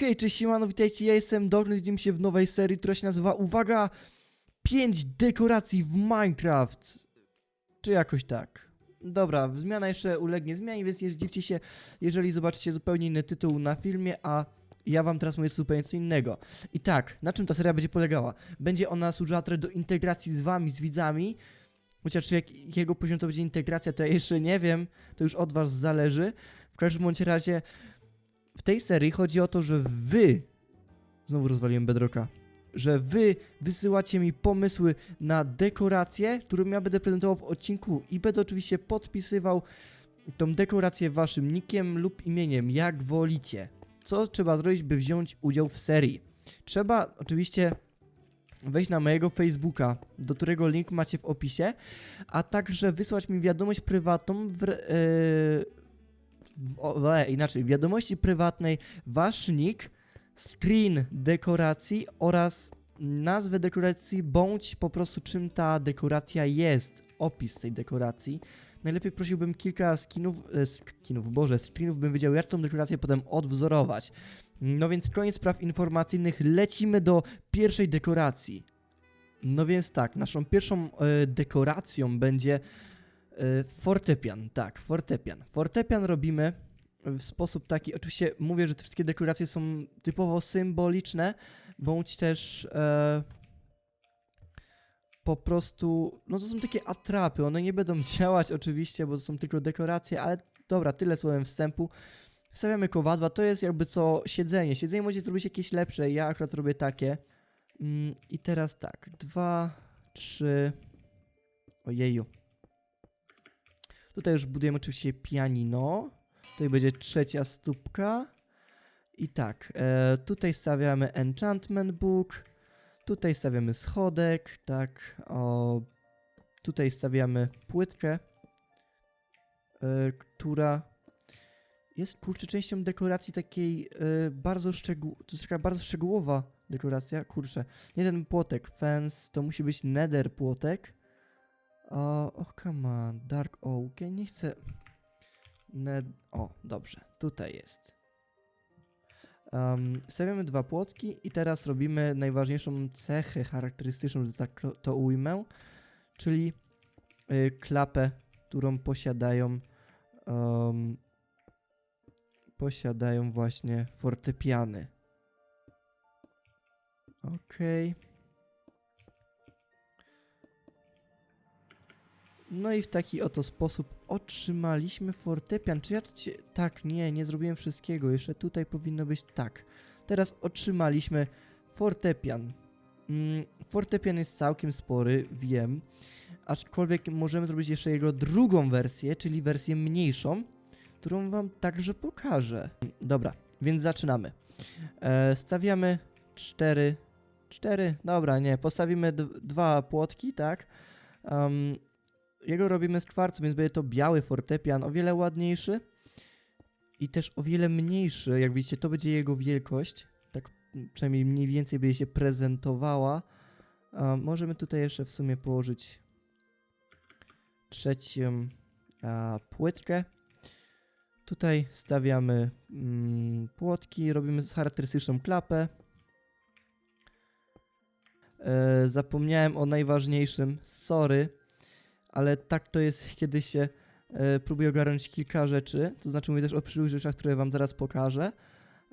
Hej, cześć siemano, witajcie, ja jestem Dorny, widzimy się w nowej serii, która się nazywa, uwaga, 5 dekoracji w Minecraft, czy jakoś tak. Dobra, zmiana jeszcze ulegnie zmianie, więc nie zdziwcie się, jeżeli zobaczycie zupełnie inny tytuł na filmie, a ja wam teraz mówię zupełnie co innego. I tak, na czym ta seria będzie polegała? Będzie ona służyła trochę do integracji z wami, z widzami, chociaż jak, jakiego poziomu to będzie integracja, to ja jeszcze nie wiem, to już od was zależy. W każdym bądź razie w tej serii chodzi o to, że wy, znowu rozwaliłem Bedrocka, że wy wysyłacie mi pomysły na dekoracje, które ja będę prezentował w odcinku i będę oczywiście podpisywał tą dekorację waszym nickiem lub imieniem, jak wolicie. Co trzeba zrobić, by wziąć udział w serii? Trzeba oczywiście wejść na mojego Facebooka, do którego link macie w opisie, a także wysłać mi wiadomość prywatną w, e, w, inaczej, w wiadomości prywatnej wasz nick, screen dekoracji oraz nazwę dekoracji, bądź po prostu czym ta dekoracja jest, opis tej dekoracji. Najlepiej prosiłbym kilka skinów, e, skinów, boże, screenów bym wiedział, jak tą dekorację potem odwzorować. No więc koniec spraw informacyjnych, lecimy do pierwszej dekoracji. No więc tak, naszą pierwszą e, dekoracją będzie fortepian, tak, fortepian. Fortepian robimy w sposób taki, oczywiście mówię, że te wszystkie dekoracje są typowo symboliczne, bądź też e, po prostu, no to są takie atrapy, one nie będą działać oczywiście, bo to są tylko dekoracje, ale dobra, tyle słowem wstępu. Stawiamy kowadła, to jest jakby co siedzenie. Siedzenie możecie zrobić jakieś lepsze, ja akurat robię takie. Mm, I teraz tak, dwa, trzy, ojeju. Tutaj już budujemy oczywiście pianino. Tutaj będzie trzecia stópka. I tak, e, tutaj stawiamy enchantment book. Tutaj stawiamy schodek, tak. O, tutaj stawiamy płytkę, e, która jest kurczę częścią dekoracji takiej e, bardzo szczegół... To jest taka bardzo szczegółowa dekoracja, kurczę. Nie ten płotek, fence, to musi być nether płotek. O, oh, come on, dark oak, ja nie chcę... Ned... O, dobrze, tutaj jest. Um, stawiamy dwa płotki i teraz robimy najważniejszą cechę charakterystyczną, że tak to- ujmę, czyli y, klapę, którą posiadają um, posiadają właśnie fortepiany. Okej. No i w taki oto sposób otrzymaliśmy fortepian. Czy ja cię... Tak, nie, nie zrobiłem wszystkiego. Jeszcze tutaj powinno być tak. Teraz otrzymaliśmy fortepian. Mm, fortepian jest całkiem spory, wiem. Aczkolwiek możemy zrobić jeszcze jego drugą wersję, czyli wersję mniejszą, którą wam także pokażę. Dobra, więc zaczynamy. E, stawiamy cztery... Cztery? Dobra, nie. Postawimy dwa płotki, tak? Um, jego robimy z kwarcu, więc będzie to biały fortepian, o wiele ładniejszy i też o wiele mniejszy. Jak widzicie, to będzie jego wielkość. Tak przynajmniej mniej więcej będzie się prezentowała. A możemy tutaj jeszcze w sumie położyć trzecią a, płytkę. Tutaj stawiamy mm, płotki, robimy charakterystyczną klapę. E, zapomniałem o najważniejszym, sorry ale tak to jest, kiedy się e, próbuje ogarnąć kilka rzeczy, to znaczy mówię też o przyszłych rzeczach, które wam zaraz pokażę.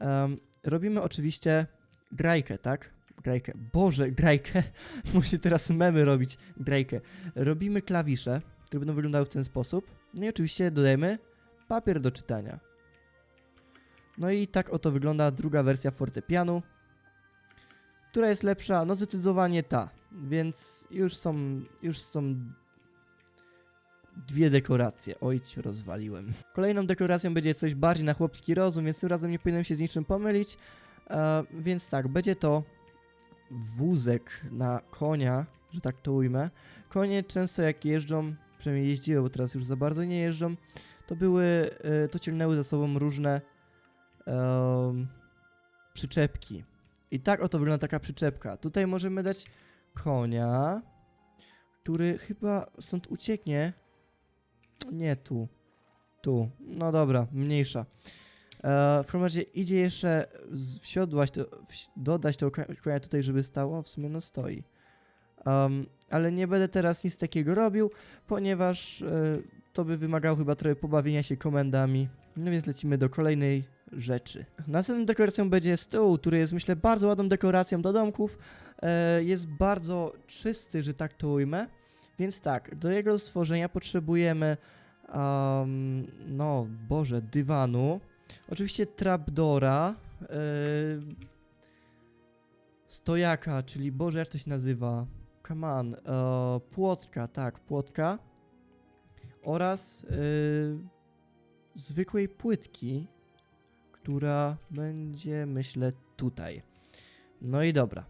Em, robimy oczywiście grajkę, tak? Grajkę. Boże, grajkę. Muszę teraz memy robić. Grajkę. Robimy klawisze, które będą wyglądały w ten sposób. No i oczywiście dodajemy papier do czytania. No i tak oto wygląda druga wersja fortepianu. Która jest lepsza? No zdecydowanie ta. Więc już są, już są dwie dekoracje. Oj, cię rozwaliłem. Kolejną dekoracją będzie coś bardziej na chłopski rozum, więc tym razem nie powinienem się z niczym pomylić. E, więc tak, będzie to wózek na konia, że tak to ujmę. Konie często jak jeżdżą, przynajmniej jeździły, bo teraz już za bardzo nie jeżdżą, to były, e, to ciągnęły za sobą różne em, przyczepki. I tak oto wygląda taka przyczepka. Tutaj możemy dać konia, który chyba stąd ucieknie. Nie tu. Tu. No dobra, mniejsza. E, w każdym razie idzie jeszcze wsiodłaś to, dodać to konia tutaj, żeby stało, w sumie no stoi. Um, ale nie będę teraz nic takiego robił, ponieważ e, to by wymagało chyba trochę pobawienia się komendami. No więc lecimy do kolejnej rzeczy. Następną dekoracją będzie stół, który jest myślę bardzo ładną dekoracją do domków. E, jest bardzo czysty, że tak to ujmę. Więc tak, do jego stworzenia potrzebujemy um, no Boże, dywanu. Oczywiście trapdora. Yy, stojaka, czyli Boże, jak to się nazywa? Come on. e, płotka, tak, płotka. Oraz yy, zwykłej płytki, która będzie, myślę, tutaj. No i dobra.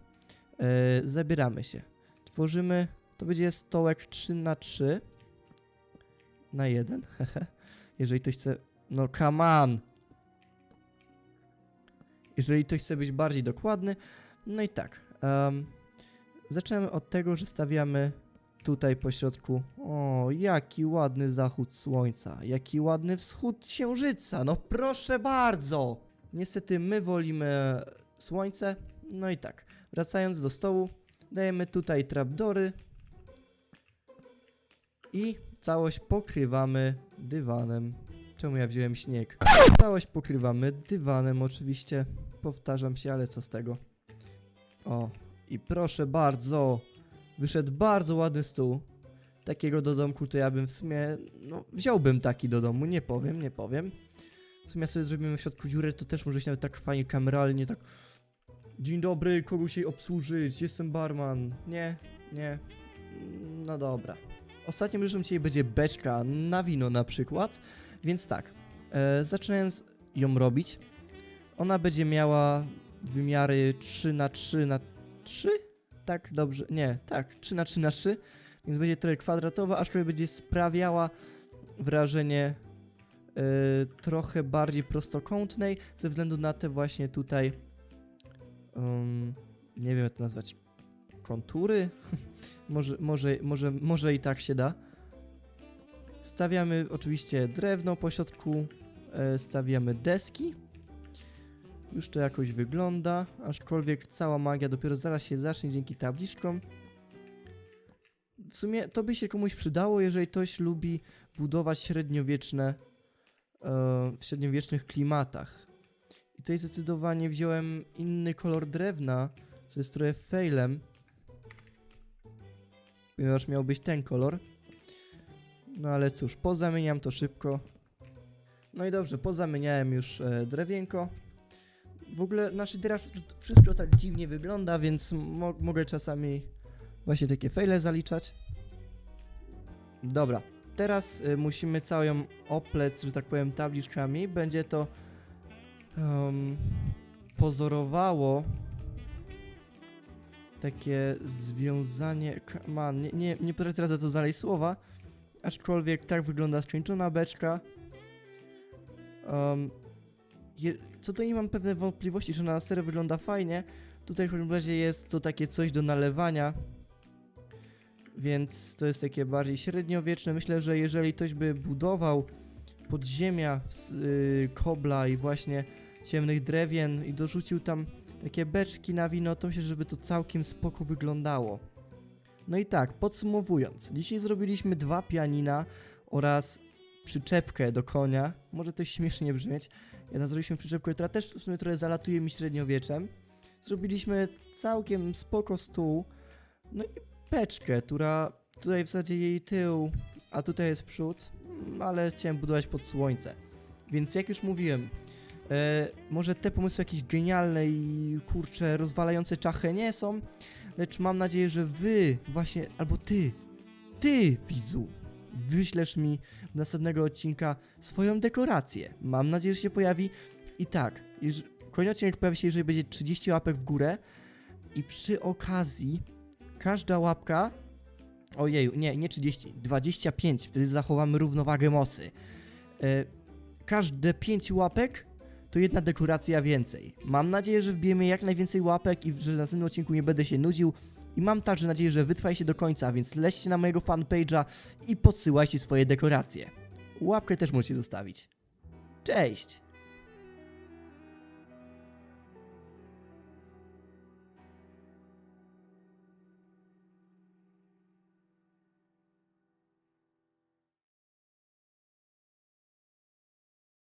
Yy, zabieramy się. Tworzymy, to będzie stołek 3 na 3 na 1. Jeżeli ktoś chce. No, come on! Jeżeli ktoś chce być bardziej dokładny, no i tak. Um, zaczynamy od tego, że stawiamy tutaj po środku. O, jaki ładny zachód słońca, jaki ładny wschód księżyca. No proszę bardzo! Niestety my wolimy słońce. No i tak. Wracając do stołu, dajemy tutaj trapdory i całość pokrywamy dywanem. Czemu ja wziąłem śnieg? Całość pokrywamy dywanem oczywiście. Powtarzam się, ale co z tego? O, i proszę bardzo, wyszedł bardzo ładny stół. Takiego do domku to ja bym w sumie, no wziąłbym taki do domu, nie powiem, nie powiem. W sumie sobie zrobimy w środku dziurę, to też może się nawet tak fajnie kameralnie, tak Dzień dobry, kogo się obsłużyć? Jestem barman. Nie, nie. No dobra. Ostatnim rzeczą dzisiaj będzie beczka na wino na przykład. Więc tak, e, zaczynając ją robić, ona będzie miała wymiary 3 na 3 na 3? Tak, dobrze. Nie, tak, 3 na 3 na 3 Więc będzie trochę kwadratowa, aczkolwiek będzie sprawiała wrażenie e, trochę bardziej prostokątnej, ze względu na te właśnie tutaj um, nie wiem jak to nazwać, kontury? może, może, może, może i tak się da. Stawiamy oczywiście drewno po środku, e, stawiamy deski. Już to jakoś wygląda, aczkolwiek cała magia dopiero zaraz się zacznie dzięki tabliczkom. W sumie to by się komuś przydało, jeżeli ktoś lubi budować średniowieczne, e, w średniowiecznych klimatach. I tutaj zdecydowanie wziąłem inny kolor drewna, co jest trochę failem, ponieważ miał być ten kolor. No ale cóż, pozamieniam to szybko. No i dobrze, pozamieniałem już e, drewienko. W ogóle nasz teraz wszystko tak dziwnie wygląda, więc mo mogę czasami właśnie takie fejle zaliczać. Dobra, teraz e, musimy całą oplec, że tak powiem, tabliczkami. Będzie to em, pozorowało takie związanie. Man, nie, nie, nie potrafię teraz za to znaleźć słowa. Aczkolwiek tak wygląda skończona beczka. Um, je, co do niej mam pewne wątpliwości, że na serio wygląda fajnie. Tutaj w każdym razie jest to takie coś do nalewania. Więc to jest takie bardziej średniowieczne. Myślę, że jeżeli ktoś by budował podziemia z y, kobla i właśnie ciemnych drewien i dorzucił tam takie beczki na wino, to myślę, żeby to całkiem spoko wyglądało. No i tak, podsumowując, dzisiaj zrobiliśmy dwa pianina oraz przyczepkę do konia. Może to śmiesznie brzmieć. Ja zrobiliśmy przyczepkę, która też w sumie trochę zalatuje mi średniowieczem. Zrobiliśmy całkiem spoko stół. No i beczkę, która tutaj w zasadzie jej tył, a tutaj jest przód, mm, ale chciałem budować pod słońce. Więc jak już mówiłem, e, może te pomysły jakieś genialne i kurcze, rozwalające czachę nie są, lecz mam nadzieję, że wy właśnie, albo ty, ty widzu, wyślesz mi następnego odcinka swoją dekorację. Mam nadzieję, że się pojawi. I tak, kolejny odcinek pojawi się, jeżeli będzie 30 łapek w górę i przy okazji każda łapka Ojeju, nie, nie 30, 25, wtedy zachowamy równowagę mocy. E, każde 5 łapek to jedna dekoracja więcej. Mam nadzieję, że wbijemy jak najwięcej łapek i że w następnym odcinku nie będę się nudził. I mam także nadzieję, że wytrwajcie do końca, więc leźcie na mojego fanpage'a i podsyłajcie swoje dekoracje. Łapkę też możecie zostawić. Cześć!